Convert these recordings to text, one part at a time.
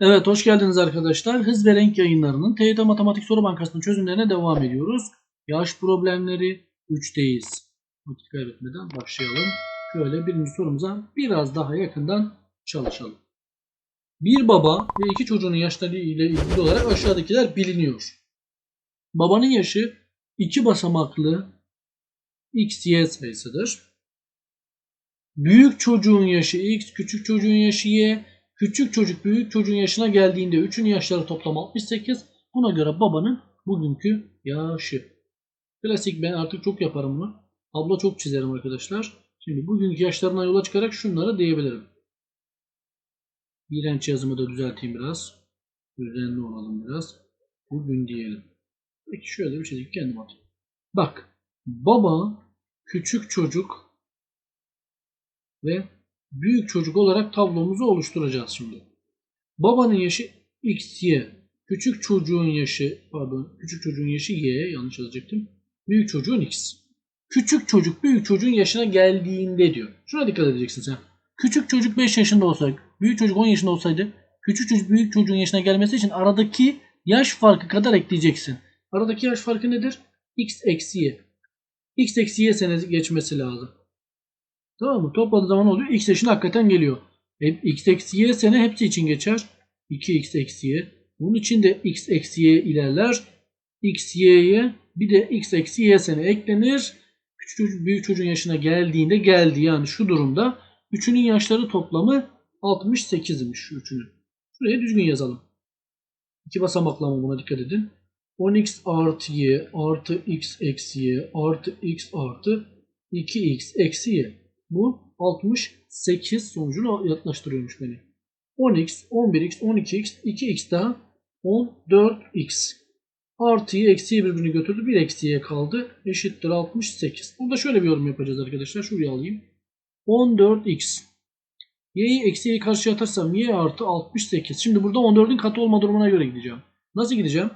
Evet hoş geldiniz arkadaşlar. Hız ve renk yayınlarının TYT Matematik Soru Bankası'nın çözümlerine devam ediyoruz. Yaş problemleri 3'teyiz. Vakit kaybetmeden başlayalım. Şöyle birinci sorumuza biraz daha yakından çalışalım. Bir baba ve iki çocuğunun yaşları ile ilgili olarak aşağıdakiler biliniyor. Babanın yaşı iki basamaklı x, y sayısıdır. Büyük çocuğun yaşı x, küçük çocuğun yaşı y, Küçük çocuk büyük çocuğun yaşına geldiğinde 3'ün yaşları toplam 68. Buna göre babanın bugünkü yaşı. Klasik ben artık çok yaparım bunu. Abla çok çizerim arkadaşlar. Şimdi bugünkü yaşlarına yola çıkarak şunları diyebilirim. İğrenç yazımı da düzelteyim biraz. Düzenli olalım biraz. Bugün diyelim. Peki şöyle bir çizgi kendim atayım. Bak. Baba, küçük çocuk ve büyük çocuk olarak tablomuzu oluşturacağız şimdi. Babanın yaşı x, y. Küçük çocuğun yaşı, pardon, küçük çocuğun yaşı y, yanlış yazacaktım. Büyük çocuğun x. Küçük çocuk büyük çocuğun yaşına geldiğinde diyor. Şuna dikkat edeceksin sen. Küçük çocuk 5 yaşında olsaydı, büyük çocuk 10 yaşında olsaydı, küçük çocuk büyük çocuğun yaşına gelmesi için aradaki yaş farkı kadar ekleyeceksin. Aradaki yaş farkı nedir? x eksi y. x eksi y sene geçmesi lazım. Tamam mı? Topladığı zaman oluyor. X yaşına hakikaten geliyor. E, x eksi y sene hepsi için geçer. 2x eksi y. Bunun için de x eksi y ilerler. x y'ye bir de x eksi y sene eklenir. Küçük büyük çocuğun yaşına geldiğinde geldi. Yani şu durumda üçünün yaşları toplamı 68'miş şu üçünün. Şuraya düzgün yazalım. İki basamaklı buna dikkat edin. 10x artı y artı x eksi y artı x artı 2x eksi y. Bu 68 sonucunu yaklaştırıyormuş beni. 10x, 11x, 12x, 2x daha 14x. Artıyı eksiyi birbirini götürdü. Bir eksiye kaldı. Eşittir 68. Burada şöyle bir yorum yapacağız arkadaşlar. Şuraya alayım. 14x. Y'yi eksiye karşıya atarsam y artı 68. Şimdi burada 14'ün katı olma durumuna göre gideceğim. Nasıl gideceğim?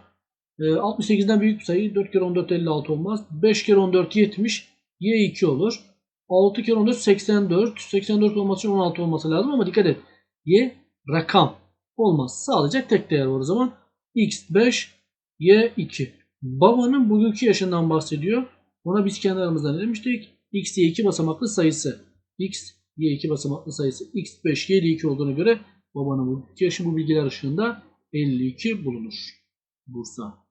68'den ee, büyük bir sayı. 4 kere 14 56 olmaz. 5 kere 14 70. Y 2 olur. 6 kere 14 84. 84 olması için 16 olması lazım ama dikkat et. Y rakam olmaz. Sağlayacak tek değer var o zaman. X 5, Y 2. Babanın bugünkü yaşından bahsediyor. Ona biz kendi ne demiştik? X, Y 2 basamaklı sayısı. X, Y 2 basamaklı sayısı. X 5, Y 2 olduğuna göre babanın bugünkü yaşı bu bilgiler ışığında 52 bulunur. Bursa.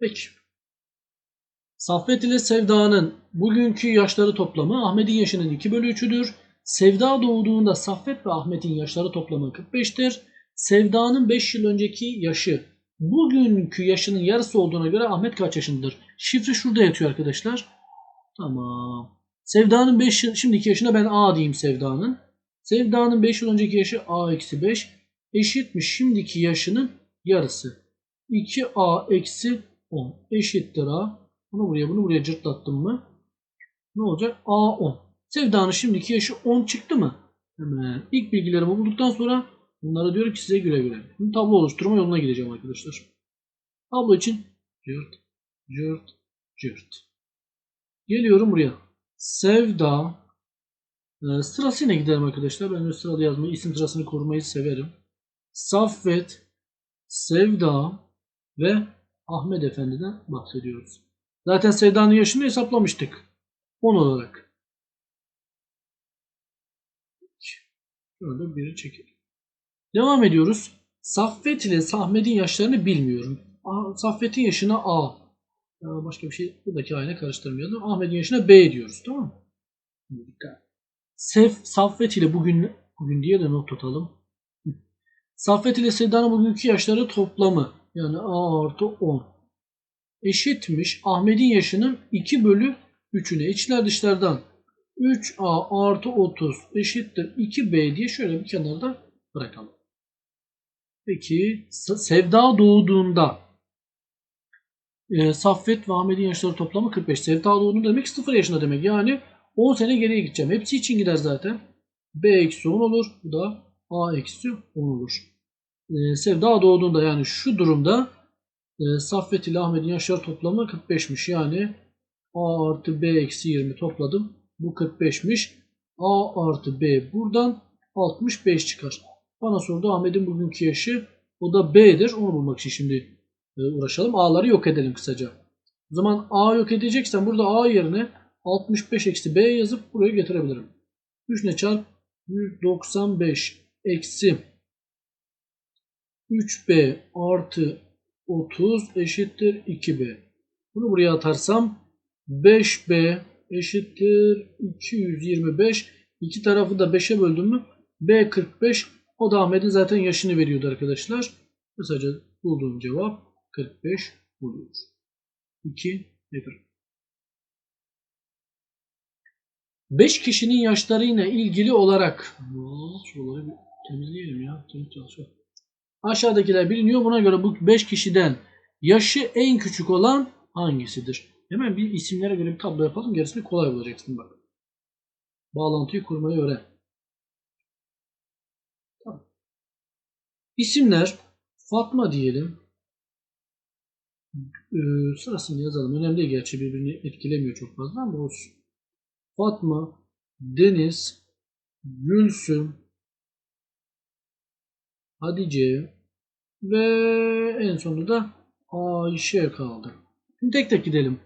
Peki. Saffet ile Sevda'nın bugünkü yaşları toplamı Ahmet'in yaşının 2 bölü 3'üdür. Sevda doğduğunda Saffet ve Ahmet'in yaşları toplamı 45'tir. Sevda'nın 5 yıl önceki yaşı bugünkü yaşının yarısı olduğuna göre Ahmet kaç yaşındadır? Şifre şurada yatıyor arkadaşlar. Tamam. Sevda'nın 5 yıl, şimdiki yaşına ben A diyeyim Sevda'nın. Sevda'nın 5 yıl önceki yaşı A eksi 5 eşitmiş şimdiki yaşının yarısı. 2A eksi 10 eşittir A. Bunu buraya bunu buraya cırtlattım mı? Ne olacak? A 10. Sevda'nın şimdiki yaşı 10 çıktı mı? Hemen ilk bilgilerimi bulduktan sonra bunlara diyorum ki size güle güle. Şimdi tablo oluşturma yoluna gideceğim arkadaşlar. Tablo için cırt cırt cırt. Geliyorum buraya. Sevda e, sırasıyla gidelim arkadaşlar. Ben de sıralı yazmayı, isim sırasını korumayı severim. Saffet, Sevda ve Ahmet Efendi'den bahsediyoruz. Zaten Sevda'nın yaşını hesaplamıştık. 10 olarak. Şöyle biri çekelim. Devam ediyoruz. Saffet ile Sahmet'in yaşlarını bilmiyorum. Saffet'in yaşına A. Başka bir şey buradaki aynı karıştırmayalım. Ahmet'in yaşına B diyoruz. Tamam mı? Dikkat. Sef, Saffet ile bugün bugün diye de not tutalım. Saffet ile Sevda'nın bugünkü yaşları toplamı. Yani A artı 10 eşitmiş Ahmet'in yaşının 2 bölü 3'üne içler dışlardan 3a artı 30 eşittir 2b diye şöyle bir kenarda bırakalım. Peki Sevda doğduğunda e, Saffet ve Ahmet'in yaşları toplamı 45. Sevda doğduğunda demek 0 yaşında demek. Yani 10 sene geriye gideceğim. Hepsi için gider zaten. B eksi 10 olur. Bu da A eksi 10 olur. E, Sevda doğduğunda yani şu durumda e, Saffet ile Ahmet'in yaşlar toplamı 45'miş. Yani A artı B eksi 20 topladım. Bu 45'miş. A artı B buradan 65 çıkar. Bana sordu Ahmet'in bugünkü yaşı. O da B'dir. Onu bulmak için şimdi e, uğraşalım. A'ları yok edelim kısaca. O zaman A yok edeceksen burada A yerine 65 eksi B yazıp buraya getirebilirim. 3 ne çarp? 195 eksi 3B artı 30 eşittir 2B. Bunu buraya atarsam 5B eşittir 225. İki tarafı da 5'e böldüm mü? B 45. O da Ahmet'in zaten yaşını veriyordu arkadaşlar. Kısaca bulduğum cevap 45 oluyor. 2 nedir? 5 kişinin yaşlarıyla ilgili olarak şuraları bir temizleyelim ya. Temiz çalışıyor. Aşağıdakiler biliniyor. Buna göre bu 5 kişiden yaşı en küçük olan hangisidir? Hemen bir isimlere göre bir tablo yapalım. Gerisini kolay bulacaksın bak. Bağlantıyı kurmayı öğren. Tamam. İsimler Fatma diyelim. Ee, sırasını yazalım. Önemli değil gerçi birbirini etkilemiyor çok fazla ama olsun. Fatma, Deniz, Gülsüm, Hatice ve en sonunda da Ayşe kaldı. Şimdi tek tek gidelim.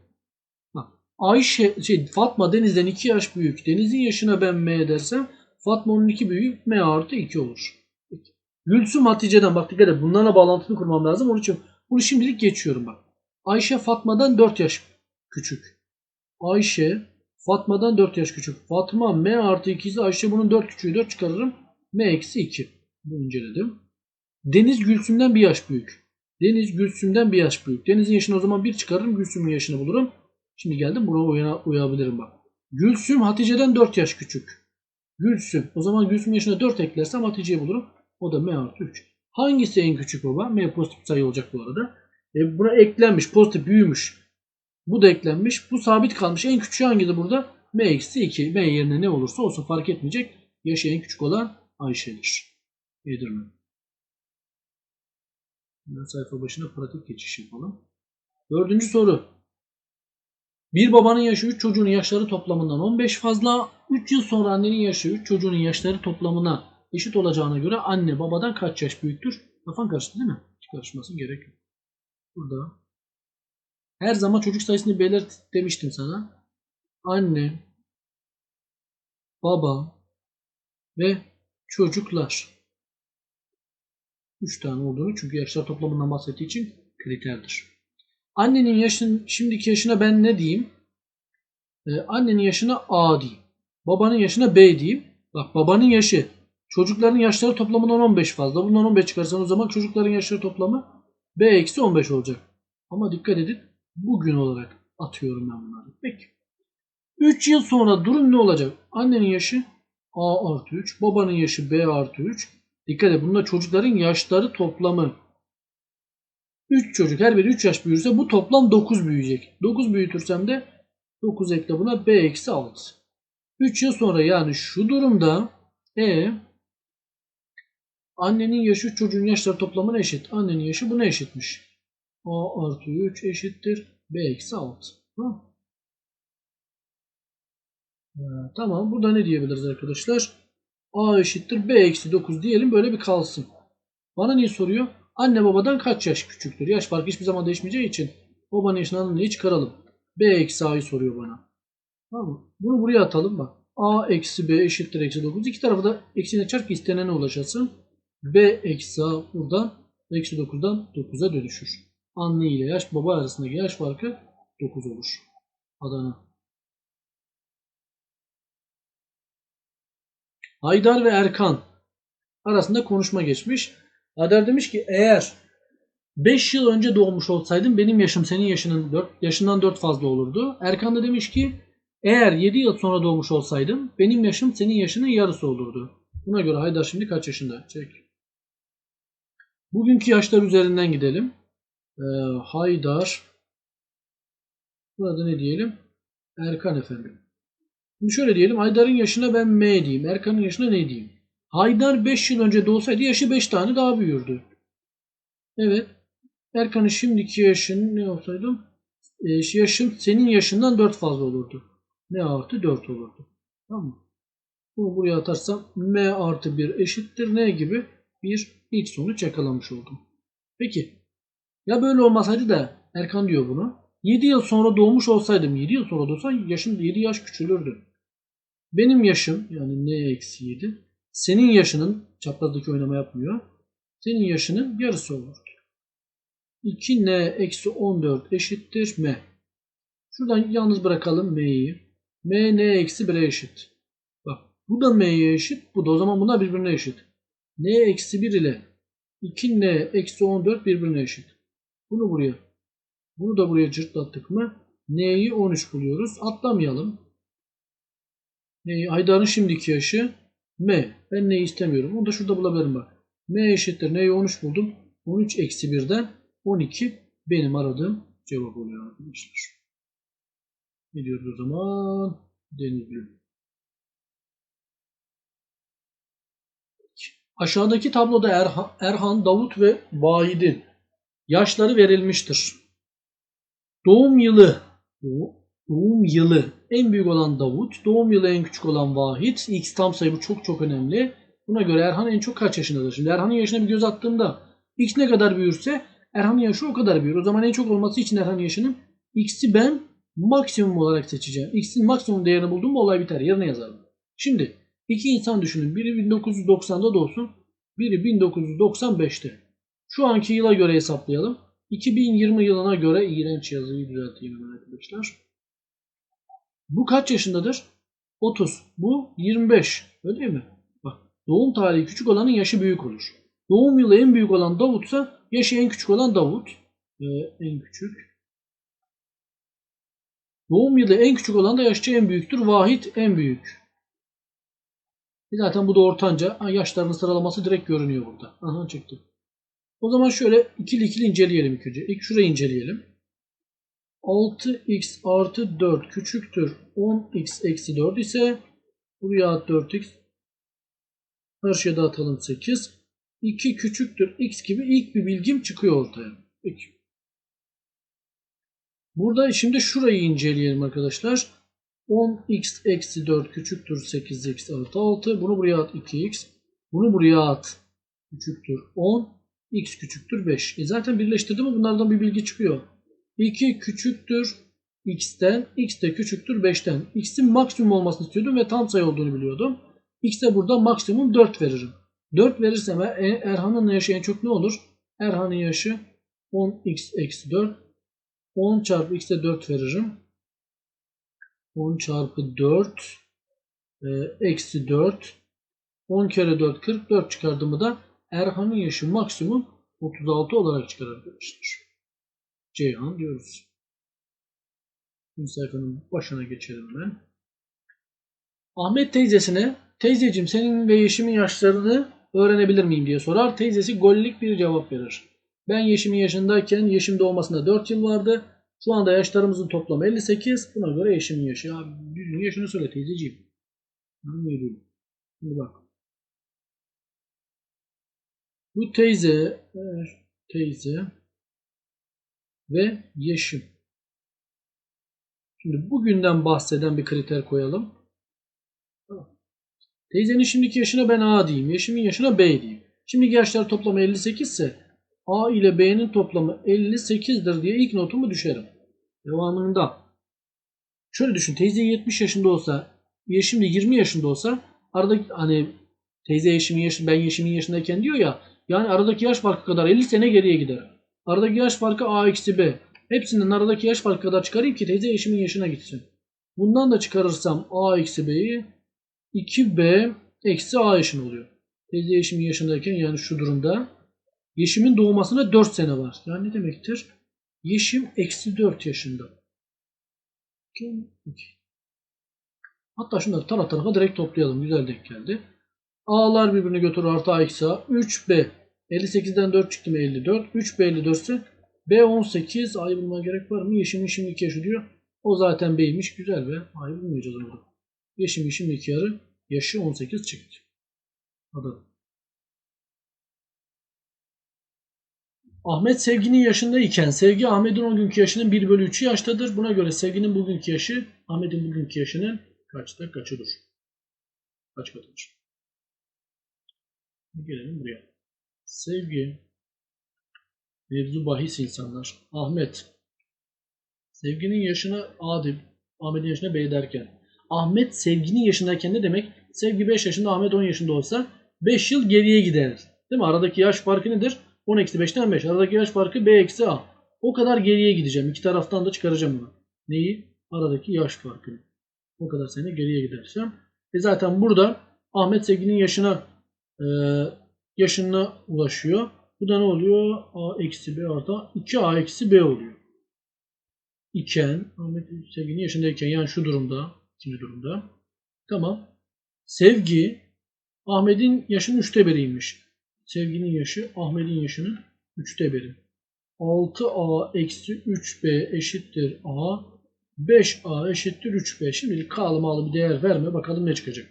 Ayşe, şey, Fatma Deniz'den 2 yaş büyük. Deniz'in yaşına ben M dersem Fatma onun 2 büyük M artı 2 olur. Peki. Gülsüm Hatice'den bak dikkat et bunlarla bağlantını kurmam lazım. Onun için bunu şimdilik geçiyorum bak. Ayşe Fatma'dan 4 yaş küçük. Ayşe Fatma'dan 4 yaş küçük. Fatma M artı 2 ise Ayşe bunun 4 küçüğü 4 çıkarırım. M eksi 2. Bunu inceledim. Deniz Gülsüm'den bir yaş büyük. Deniz Gülsüm'den bir yaş büyük. Deniz'in yaşını o zaman 1 çıkarırım. Gülsüm'ün yaşını bulurum. Şimdi geldim buraya uyana, uyabilirim bak. Gülsüm Hatice'den 4 yaş küçük. Gülsüm. O zaman Gülsüm'ün yaşına 4 eklersem Hatice'yi bulurum. O da M artı 3. Hangisi en küçük baba? M pozitif sayı olacak bu arada. E buna eklenmiş. Pozitif büyümüş. Bu da eklenmiş. Bu sabit kalmış. En küçüğü hangisi burada? M eksi 2. M yerine ne olursa olsun fark etmeyecek. Yaşı en küçük olan Ayşe'dir. Edirne. Hemen sayfa başına pratik geçiş yapalım. Dördüncü soru. Bir babanın yaşı 3 çocuğun yaşları toplamından 15 fazla. 3 yıl sonra annenin yaşı 3 çocuğun yaşları toplamına eşit olacağına göre anne babadan kaç yaş büyüktür? Kafan karıştı değil mi? Hiç karışmasın gerek yok. Burada her zaman çocuk sayısını belirt demiştim sana. Anne, baba ve çocuklar. 3 tane olduğunu çünkü yaşlar toplamından bahsettiği için kriterdir. Annenin yaşın şimdiki yaşına ben ne diyeyim? Ee, annenin yaşına A diyeyim. Babanın yaşına B diyeyim. Bak babanın yaşı çocukların yaşları toplamından 15 fazla. Bundan 15 çıkarsan o zaman çocukların yaşları toplamı B eksi 15 olacak. Ama dikkat edin bugün olarak atıyorum ben bunları. Peki. 3 yıl sonra durum ne olacak? Annenin yaşı A artı 3. Babanın yaşı B artı 3. Dikkat et bunda çocukların yaşları toplamı. 3 çocuk her biri 3 yaş büyürse bu toplam 9 büyüyecek. 9 büyütürsem de 9 ekle buna B eksi 6. 3 yıl sonra yani şu durumda E annenin yaşı çocuğun yaşları toplamına eşit. Annenin yaşı buna eşitmiş. A artı 3 eşittir B eksi 6. Tamam. Ee, tamam. Burada ne diyebiliriz arkadaşlar? A eşittir B eksi 9 diyelim. Böyle bir kalsın. Bana niye soruyor? Anne babadan kaç yaş küçüktür? Yaş farkı hiçbir zaman değişmeyeceği için babanın yaşından neyi çıkaralım? B eksi A'yı soruyor bana. Tamam mı? Bunu buraya atalım bak. A eksi B eşittir eksi 9. İki tarafı da eksiğine çarp ki istenene ulaşasın. B eksi A buradan eksi 9'dan 9'a dönüşür. Anne ile yaş baba arasındaki yaş farkı 9 olur. Adana. Haydar ve Erkan arasında konuşma geçmiş. Haydar demiş ki eğer 5 yıl önce doğmuş olsaydın benim yaşım senin yaşının 4, yaşından 4 fazla olurdu. Erkan da demiş ki eğer 7 yıl sonra doğmuş olsaydın benim yaşım senin yaşının yarısı olurdu. Buna göre Haydar şimdi kaç yaşında? Çek. Bugünkü yaşlar üzerinden gidelim. Ee, Haydar burada ne diyelim? Erkan efendim. Şimdi şöyle diyelim. Haydar'ın yaşına ben M diyeyim. Erkan'ın yaşına ne diyeyim? Haydar 5 yıl önce doğsaydı yaşı 5 tane daha büyürdü. Evet. Erkan'ın şimdiki yaşın ne olsaydı? Ee, yaşım senin yaşından 4 fazla olurdu. Ne artı 4 olurdu. Tamam mı? Bunu buraya atarsam m artı 1 eşittir ne gibi? Bir ilk sonuç yakalamış oldum. Peki ya böyle olmasaydı da Erkan diyor bunu. 7 yıl sonra doğmuş olsaydım 7 yıl sonra doğsam yaşım 7 yaş küçülürdü. Benim yaşım yani n eksi 7 senin yaşının çaprazdaki oynama yapmıyor. Senin yaşının yarısı olurdu. 2n eksi 14 eşittir m. Şuradan yalnız bırakalım m'yi. m n eksi 1'e eşit. Bak bu da m'ye eşit. Bu da o zaman bunlar birbirine eşit. n eksi 1 ile 2n eksi 14 birbirine eşit. Bunu buraya. Bunu da buraya cırtlattık mı? N'yi 13 buluyoruz. Atlamayalım. N'yi Aydar'ın şimdiki yaşı M. Ben N'yi istemiyorum. Onu da şurada bulabilirim bak. M eşittir. N'yi 13 buldum. 13 eksi 1'den 12 benim aradığım cevap oluyor arkadaşlar. Ne diyoruz o zaman? Denizli. Aşağıdaki tabloda Erhan, Erhan, Davut ve Vahid'in yaşları verilmiştir. Doğum yılı doğum yılı en büyük olan Davut, doğum yılı en küçük olan Vahid. X tam sayı bu çok çok önemli. Buna göre Erhan en çok kaç yaşındadır? Şimdi Erhan'ın yaşına bir göz attığımda X ne kadar büyürse Erhan'ın yaşı o kadar büyür. O zaman en çok olması için Erhan'ın yaşının X'i ben maksimum olarak seçeceğim. X'in maksimum değerini buldum mu olay biter. Yerine yazarım. Şimdi iki insan düşünün. Biri 1990'da doğsun. Biri 1995'te. Şu anki yıla göre hesaplayalım. 2020 yılına göre iğrenç yazıyı düzelteyim arkadaşlar. Bu kaç yaşındadır? 30. Bu 25. Öyle değil mi? Bak doğum tarihi küçük olanın yaşı büyük olur. Doğum yılı en büyük olan Davut'sa yaşı en küçük olan Davut. Ee, en küçük. Doğum yılı en küçük olan da yaşça en büyüktür. Vahit en büyük. E zaten bu da ortanca. Yaşlarının sıralaması direkt görünüyor burada. Aha çıktı. O zaman şöyle ikili ikili inceleyelim ilk önce. İlk şurayı inceleyelim. 6x artı 4 küçüktür 10x eksi 4 ise buraya at 4x karşıya da atalım 8 2 küçüktür x gibi ilk bir bilgim çıkıyor ortaya. Peki. Burada şimdi şurayı inceleyelim arkadaşlar. 10x eksi 4 küçüktür 8x artı 6. Bunu buraya at 2x. Bunu buraya at. Küçüktür 10. x küçüktür 5. E zaten birleştirdim mi bunlardan bir bilgi çıkıyor. 2 küçüktür x'ten, x de küçüktür 5'ten. x'in maksimum olmasını istiyordum ve tam sayı olduğunu biliyordum. x'e burada maksimum 4 veririm. 4 verirsem e, Erhan'ın yaşı en çok ne olur? Erhan'ın yaşı 10x eksi 4. 10 çarpı x'e 4 veririm. 10 çarpı 4 e, eksi 4. 10 kere 4 44 çıkardığımı da Erhan'ın yaşı maksimum 36 olarak çıkar. Ceyhan diyoruz. Bu sayfanın başına geçelim ben. Ahmet teyzesine teyzeciğim senin ve Yeşim'in yaşlarını öğrenebilir miyim diye sorar. Teyzesi gollik bir cevap verir. Ben Yeşim'in yaşındayken Yeşim doğmasında 4 yıl vardı. Şu anda yaşlarımızın toplamı 58. Buna göre Yeşim'in yaşı. Ya düzgün yaşını söyle teyzeciğim. Anlıyorum. Şimdi bak. Bu teyze teyze ve Yeşim. Şimdi bugünden bahseden bir kriter koyalım. Teyzenin şimdiki yaşına ben A diyeyim. Yeşimin yaşına B diyeyim. Şimdiki yaşlar toplamı 58 ise A ile B'nin toplamı 58'dir diye ilk notumu düşerim. Devamında. Şöyle düşün. Teyze 70 yaşında olsa Yeşim de 20 yaşında olsa aradaki hani teyze Yeşim'in yaşı ben Yeşim'in yaşındayken diyor ya yani aradaki yaş farkı kadar 50 sene geriye gider. Aradaki yaş farkı A eksi B. Hepsinden aradaki yaş farkı kadar çıkarayım ki teyze eşimin yaşına gitsin. Bundan da çıkarırsam A eksi B'yi 2B eksi A yaşın oluyor. Teyze eşimin yaşındayken yani şu durumda Yeşim'in doğmasına 4 sene var. Yani ne demektir? Yeşim eksi 4 yaşında. Hatta şunları tara tarafa direkt toplayalım. Güzel denk geldi. A'lar birbirini götürür artı A eksi A. 3B 58'den 4 çıktı mı 54. 3 B 54 ise B 18. A'yı bulmaya gerek var mı? Yeşil'in şimdiki yaşı diyor. O zaten B'ymiş. Güzel be. A'yı bulmayacağız orada. Yeşil'in şimdiki yarı yaşı 18 çıktı. Hadi. Ahmet Sevgi'nin yaşında iken Sevgi Ahmet'in o günkü yaşının 1 bölü 3'ü yaştadır. Buna göre Sevgi'nin bugünkü yaşı Ahmet'in bugünkü yaşının kaçta kaçıdır? Kaç katıdır? Gelelim buraya. Sevgi. Mevzu bahis insanlar. Ahmet. Sevginin yaşına A de, Ahmet'in yaşına B derken. Ahmet sevginin yaşındayken ne demek? Sevgi 5 yaşında, Ahmet 10 yaşında olsa 5 yıl geriye gider. Değil mi? Aradaki yaş farkı nedir? 10 eksi 5'ten 5. Aradaki yaş farkı B eksi A. O kadar geriye gideceğim. İki taraftan da çıkaracağım bunu. Neyi? Aradaki yaş farkını. O kadar sene geriye gidersem. E zaten burada Ahmet sevginin yaşına e, yaşına ulaşıyor. Bu da ne oluyor? A eksi B artı 2A eksi B oluyor. İken Ahmet sevginin yaşındayken yani şu durumda ikinci durumda. Tamam. Sevgi Ahmet'in yaşının üçte biriymiş. Sevginin yaşı Ahmet'in yaşının üçte biri. 6A eksi 3B eşittir A. 5A eşittir 3B. Şimdilik kağılı bir değer verme. Bakalım ne çıkacak.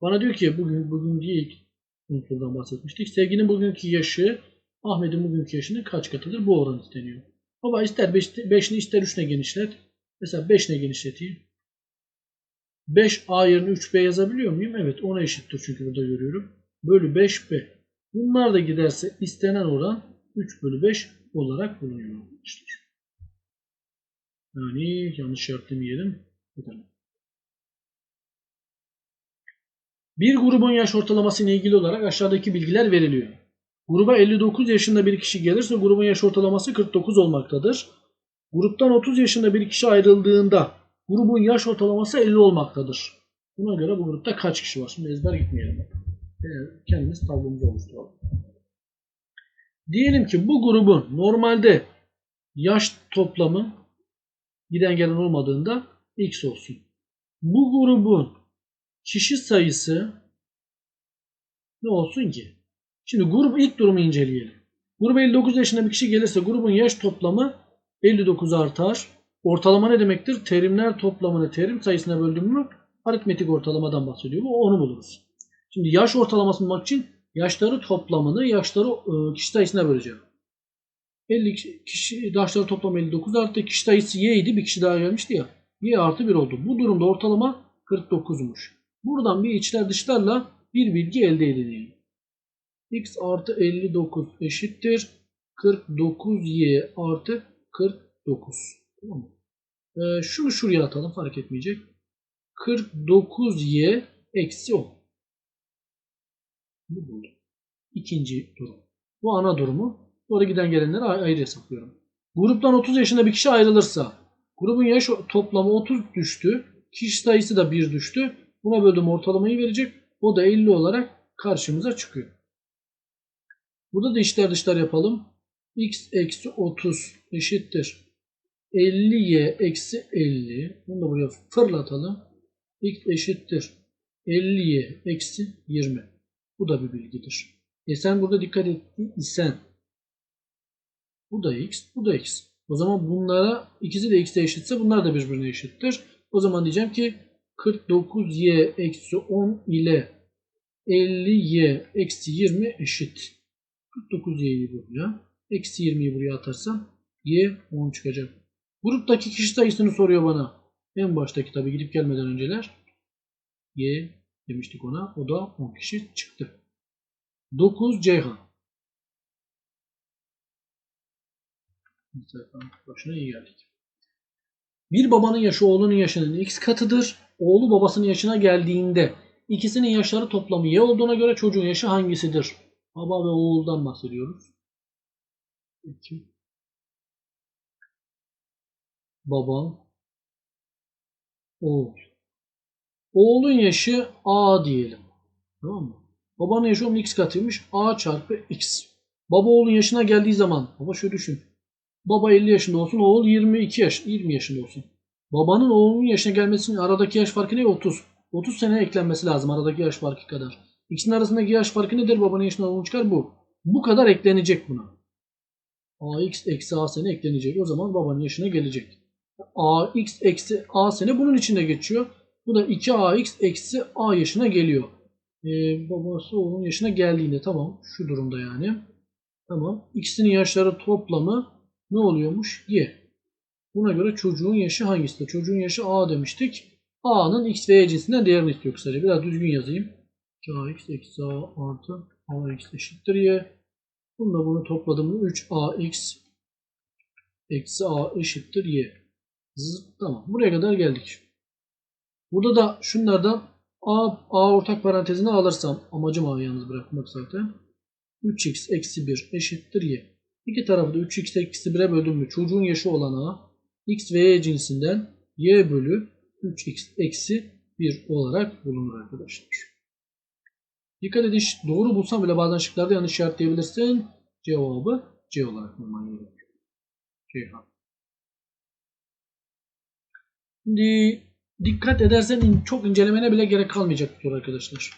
Bana diyor ki bugün bugün ilk unsurdan bahsetmiştik. Sevginin bugünkü yaşı Ahmet'in bugünkü yaşının kaç katıdır? Bu oran isteniyor. Baba ister 5'ini ister 3'ne genişlet. Mesela 5'ne genişleteyim. 5A yerine 3B yazabiliyor muyum? Evet ona eşittir çünkü burada görüyorum. Bölü 5B. Bunlar da giderse istenen oran 3 bölü 5 olarak bulunuyor. Yani yanlış yaptırmayalım. Bakalım. Bir grubun yaş ortalaması ile ilgili olarak aşağıdaki bilgiler veriliyor. Gruba 59 yaşında bir kişi gelirse grubun yaş ortalaması 49 olmaktadır. Gruptan 30 yaşında bir kişi ayrıldığında grubun yaş ortalaması 50 olmaktadır. Buna göre bu grupta kaç kişi var? Şimdi ezber gitmeyelim. Kendimiz tablomuzu oluşturalım. Diyelim ki bu grubun normalde yaş toplamı giden gelen olmadığında x olsun. Bu grubun kişi sayısı ne olsun ki? Şimdi grup ilk durumu inceleyelim. Gruba 59 yaşında bir kişi gelirse grubun yaş toplamı 59 artar. Ortalama ne demektir? Terimler toplamını terim sayısına böldüm mü aritmetik ortalamadan bahsediyor. Bu onu buluruz. Şimdi yaş ortalamasını bulmak için yaşları toplamını yaşları e, kişi sayısına böleceğim. 50 kişi yaşları toplamı 59 arttı. Kişi sayısı y idi. Bir kişi daha gelmişti ya. Y artı 1 oldu. Bu durumda ortalama 49'muş. Buradan bir içler dışlarla bir bilgi elde edelim. x artı 59 eşittir 49y artı 49. Tamam mı? Ee, şunu şuraya atalım fark etmeyecek. 49y eksi 10. Bu buldum. İkinci durum. Bu ana durumu. Sonra giden gelenleri ayrı hesaplıyorum. Gruptan 30 yaşında bir kişi ayrılırsa grubun yaş toplamı 30 düştü. Kişi sayısı da 1 düştü. Buna böldüm ortalamayı verecek. O da 50 olarak karşımıza çıkıyor. Burada da içler dışlar yapalım. x eksi 30 eşittir. 50y eksi 50. Bunu da buraya fırlatalım. x eşittir. 50y eksi 20. Bu da bir bilgidir. E sen burada dikkat ettin bu da x, bu da x. O zaman bunlara ikisi de x'e eşitse bunlar da birbirine eşittir. O zaman diyeceğim ki 49y eksi 10 ile 50y eksi 20 eşit. 49y'yi buraya, eksi 20'yi buraya atarsam y 10 çıkacak. Gruptaki kişi sayısını soruyor bana. En baştaki tabi gidip gelmeden önceler. Y demiştik ona. O da 10 kişi çıktı. 9 Ceyhan. Başına iyi geldik. Bir babanın yaşı oğlunun yaşının x katıdır. Oğlu babasının yaşına geldiğinde ikisinin yaşları toplamı y olduğuna göre çocuğun yaşı hangisidir? Baba ve oğuldan bahsediyoruz. 2 Baba oğul. Oğlun yaşı a diyelim. Tamam mı? Babanın yaşı onun x katıymış. a çarpı x. Baba oğlun yaşına geldiği zaman baba şöyle düşün. Baba 50 yaşında olsun, oğul 22 yaş, 20 yaşında olsun. Babanın oğlunun yaşına gelmesinin aradaki yaş farkı ne? 30. 30 sene eklenmesi lazım aradaki yaş farkı kadar. İkisinin arasındaki yaş farkı nedir? Babanın yaşına oğlun çıkar bu. Bu kadar eklenecek buna. AX eksi A sene eklenecek. O zaman babanın yaşına gelecek. AX eksi A sene bunun içinde geçiyor. Bu da 2AX eksi A yaşına geliyor. Ee, babası oğlunun yaşına geldiğinde tamam şu durumda yani. Tamam. İkisinin yaşları toplamı ne oluyormuş? Y. Buna göre çocuğun yaşı hangisidir? Çocuğun yaşı A demiştik. A'nın x ve y cinsinden değerini istiyor kısaca. Biraz düzgün yazayım. 2ax eksi a artı ax eşittir y. Bununla bunu topladım. 3ax eksi a eşittir y. Zıt, tamam. Buraya kadar geldik. Burada da şunlardan a, a ortak parantezine alırsam amacım a'yı yalnız bırakmak zaten. 3x eksi 1 eşittir y. İki tarafı da 3x eksi 1'e böldüm mü çocuğun yaşı olan a x ve y cinsinden y bölü 3x eksi 1 olarak bulunur arkadaşlar. Dikkat edin doğru bulsam bile bazen şıklarda yanlış işaretleyebilirsin. Cevabı C olarak bulman gerekiyor. Ceyhan. Şimdi dikkat edersen çok incelemene bile gerek kalmayacak bu arkadaşlar.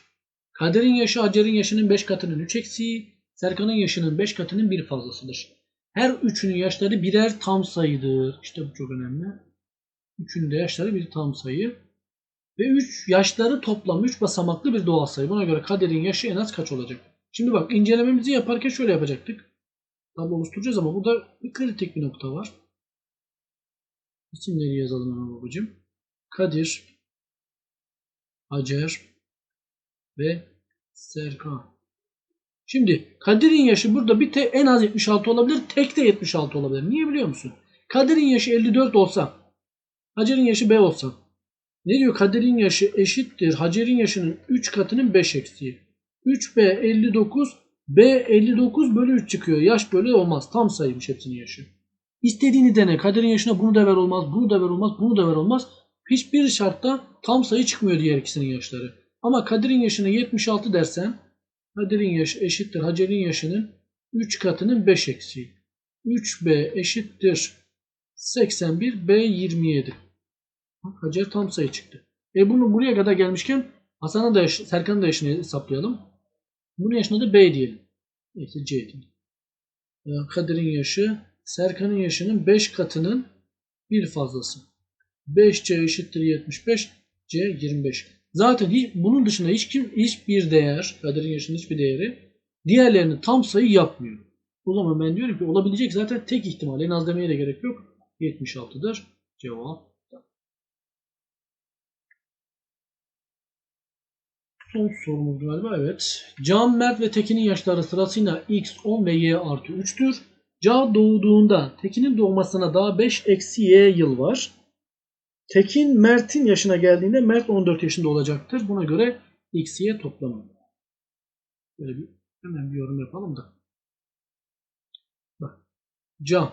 Kader'in yaşı Hacer'in yaşının 5 katının 3 eksiği, Serkan'ın yaşının 5 katının 1 fazlasıdır. Her üçünün yaşları birer tam sayıdır. İşte bu çok önemli. Üçünün de yaşları bir tam sayı. Ve 3 yaşları toplam 3 basamaklı bir doğal sayı. Buna göre Kader'in yaşı en az kaç olacak? Şimdi bak incelememizi yaparken şöyle yapacaktık. Tablo oluşturacağız ama burada bir kritik bir nokta var. İsimleri yazalım hemen babacığım. Kadir, Hacer ve Serkan. Şimdi Kadir'in yaşı burada bir te en az 76 olabilir, tek de 76 olabilir. Niye biliyor musun? Kadir'in yaşı 54 olsa, Hacer'in yaşı B olsa. Ne diyor? Kadir'in yaşı eşittir. Hacer'in yaşının 3 katının 5 eksiği. 3B 59, B 59 bölü 3 çıkıyor. Yaş böyle olmaz. Tam sayıymış hepsinin yaşı. İstediğini dene. Kadir'in yaşına bunu da ver olmaz, bunu da ver olmaz, bunu da ver olmaz. Hiçbir şartta tam sayı çıkmıyor diğer ikisinin yaşları. Ama Kadir'in yaşına 76 dersen Kadir'in yaşı eşittir Hacer'in yaşının 3 katının 5 eksiği. 3B eşittir 81 B 27. Hacer tam sayı çıktı. E bunu buraya kadar gelmişken Hasan'ın da Serkan'ın da yaşını hesaplayalım. Bunun yaşına da B diyelim. Neyse C diyelim. E, Kadir'in yaşı Serkan'ın yaşının 5 katının bir fazlası. 5C eşittir 75. C 25. Zaten hiç, bunun dışında hiç kim hiçbir değer, Kadir'in yaşının hiçbir değeri diğerlerini tam sayı yapmıyor. O zaman ben diyorum ki olabilecek zaten tek ihtimal. En az demeye de gerek yok. 76'dır. Cevap. Son sorumuz galiba evet. Can, Mert ve Tekin'in yaşları sırasıyla X, 10 ve Y artı 3'tür. Ca doğduğunda Tekin'in doğmasına daha 5 eksi Y yıl var. Tekin Mert'in yaşına geldiğinde Mert 14 yaşında olacaktır. Buna göre X, Y toplamı. Böyle bir hemen bir yorum yapalım da. Bak. Can,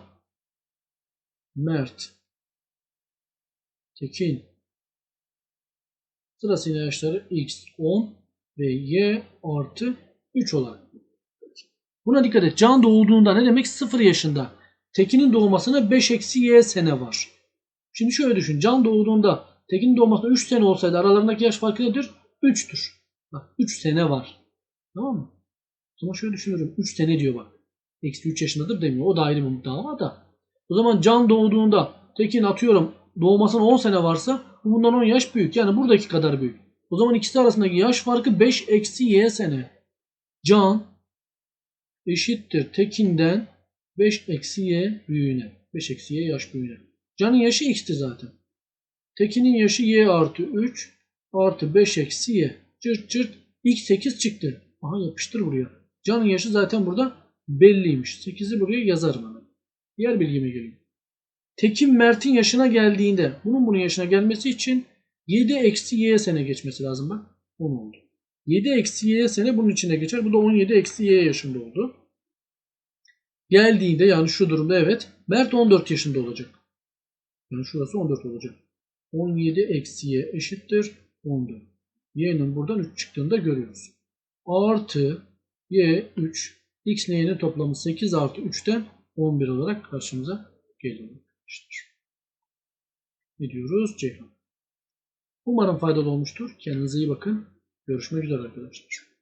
Mert, Tekin sırasıyla yaşları X 10 ve Y artı 3 olarak. Buna dikkat et. Can doğduğunda ne demek? 0 yaşında. Tekin'in doğmasına 5 eksi Y sene var. Şimdi şöyle düşün. Can doğduğunda Tekin'in doğmasına 3 sene olsaydı aralarındaki yaş farkı nedir? 3'tür. Bak 3 sene var. Tamam mı? Ama şöyle düşünürüm. 3 sene diyor bak. Eksi 3 yaşındadır demiyor. O da ayrı bir dava da. O zaman Can doğduğunda Tekin atıyorum doğmasına 10 sene varsa bu bundan 10 yaş büyük. Yani buradaki kadar büyük. O zaman ikisi arasındaki yaş farkı 5 eksi y sene. Can eşittir Tekin'den 5 eksi y büyüğüne. 5 eksi y yaş büyüğüne. Can'ın yaşı x'ti zaten. Tekin'in yaşı y artı 3 artı 5 eksi y. Çırt çırt x 8 çıktı. Aha yapıştır buraya. Can'ın yaşı zaten burada belliymiş. 8'i buraya yazarım hemen. Diğer bilgime geleyim. Tekin Mert'in yaşına geldiğinde bunun bunun yaşına gelmesi için 7 eksi y sene geçmesi lazım bak. 10 oldu. 7 eksi y sene bunun içine geçer. Bu da 17 eksi y yaşında oldu. Geldiğinde yani şu durumda evet Mert 14 yaşında olacak. Yani şurası 14 olacak. 17 eksi y eşittir 14. Y'nin buradan 3 çıktığını da görüyoruz. Artı y 3 x ile y'nin toplamı 8 artı 3'ten 11 olarak karşımıza geliyor. Ne diyoruz? Ceyhan. Umarım faydalı olmuştur. Kendinize iyi bakın. Görüşmek üzere arkadaşlar.